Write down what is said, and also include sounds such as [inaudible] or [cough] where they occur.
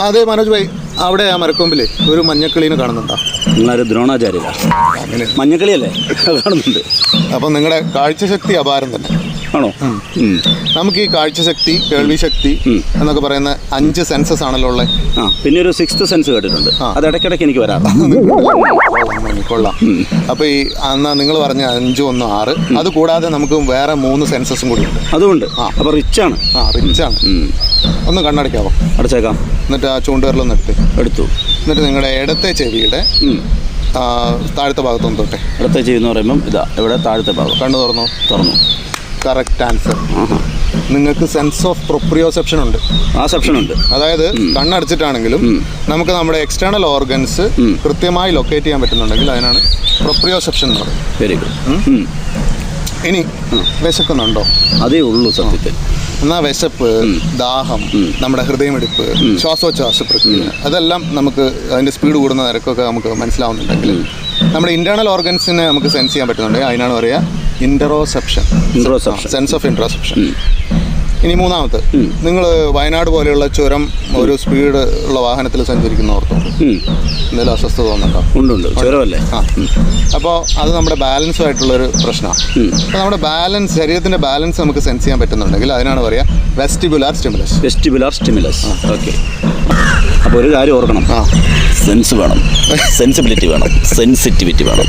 അതെ മനോജ് ഭായി അവിടെ ആ മരക്കൊമ്പിലെ ഒരു മഞ്ഞക്കിളീനെ കാണുന്നുണ്ടോ? ദ്രോണാചാര്യല്ല അങ്ങനെ. മഞ്ഞക്കളിയല്ലേ? [laughs] കാണുന്നുണ്ട്. അപ്പം നിങ്ങളുടെ കാഴ്ചശക്തി അപാരം തന്നെ. ആണോ? നമുക്ക് ഈ കാഴ്ചശക്തി കേൾവി ശക്തി എന്നൊക്കെ പറയുന്ന അഞ്ച് സെൻസസ് ആണല്ലോ ഉള്ളത് ആ പിന്നെ ഒരു സിക്സ്ത് സെൻസ് കേട്ടിട്ടുണ്ട്. അത് ഇടയ്ക്കിടയ്ക്ക് എനിക്ക് വരാറുണ്ട് കൊള്ളാം, കൊള്ളാം അപ്പൊ ഈ എന്നാ നിങ്ങൾ പറഞ്ഞ അഞ്ച് ഒന്ന് ആറ്. അത് കൂടാതെ നമുക്ക് വേറെ മൂന്ന് സെൻസസും കൂടി ഉണ്ട്. അതുകൊണ്ട് ആ. അപ്പോൾ റിച്ച് ആണ്. ആ റിച്ച് ആണ്. ഒന്ന് കണ്ണടയ്ക്കാവോ അടച്ചേക്കാം. എന്നിട്ട് ആ ചൂണ്ടുവരലൊന്ന് എടുത്ത്. എടുത്തു. എന്നിട്ട് നിങ്ങളുടെ ഇടത്തെ ചെവിയുടെ താഴത്തെ ഭാഗത്തൊന്ന് തൊട്ടെ. ഇടത്തെ ചെവി എന്ന് പറയുമ്പം ഇതാ ഇവിടെ താഴത്തെ ഭാഗം. കണ്ണു തുറന്നു? തുറന്നു. കറക്റ്റ് ആൻസർ നിങ്ങൾക്ക് സെൻസ് ഓഫ് പ്രൊപ്രിയോസെപ്ഷൻ ഉണ്ട്. ആ സെപ്ഷൻ ഉണ്ട്. അതായത് കണ്ണടച്ചിട്ടാണെങ്കിലും നമുക്ക് നമ്മുടെ എക്സ്റ്റേണൽ ഓർഗൻസ് കൃത്യമായി ലൊക്കേറ്റ് ചെയ്യാൻ പറ്റുന്നുണ്ടെങ്കിൽ അതിനാണ് പ്രൊപ്രിയോസെപ്ഷൻ എന്ന് പറയുന്നത്. വെരി ഗുഡ് ഇനി വിശക്കുന്നുണ്ടോ? അതേ ഉള്ളൂ സത്യത്തിൽ. എന്നാ വിശപ്പ് ദാഹം നമ്മുടെ ഹൃദയമെടുപ്പ് ശ്വാസോച്ഛ്വാസ പ്രക്രിയ അതെല്ലാം നമുക്ക് അതിന്റെ സ്പീഡ് കൂടുന്ന നിരക്കൊക്കെ നമുക്ക് മനസ്സിലാവുന്നുണ്ടെങ്കിൽ നമ്മുടെ ഇന്റേണൽ ഓർഗൻസിനെ നമുക്ക് സെൻസ് ചെയ്യാൻ പറ്റുന്നുണ്ടെങ്കിൽ അതിനാണ് പറയുക ഇന്ററോസെപ്ഷൻ ഇൻട്രോസെപ്ഷൻ സെൻസ് ഓഫ് ഇൻട്രോസെപ്ഷൻ ഇനി മൂന്നാമത്തെ. നിങ്ങൾ വയനാട് പോലെയുള്ള ചുരം ഒരു സ്പീഡ് ഉള്ള വാഹനത്തിൽ സഞ്ചരിക്കുന്ന ഓർത്തു. എന്തെങ്കിലും അസ്വസ്ഥത തോന്നുന്നുണ്ടോ? ഉണ്ട് ഉണ്ട്. ചുരമല്ലേ? ആ. അപ്പോൾ അത് നമ്മുടെ ബാലൻസുമായിട്ടുള്ളൊരു പ്രശ്നമാണ് അപ്പോൾ നമ്മുടെ ബാലൻസ് ശരീരത്തിന്റെ ബാലൻസ് നമുക്ക് സെൻസ് ചെയ്യാൻ പറ്റുന്നുണ്ടെങ്കിൽ അതിനാണ് പറയുക vestibular stimulus vestibular stimulus okay അപ്പോൾ ഒരു കാര്യം ഓർക്കണം. ആ. സെൻസ് വേണം. [laughs] സെൻസിബിലിറ്റി വേണം. സെൻസിറ്റിവിറ്റി വേണം.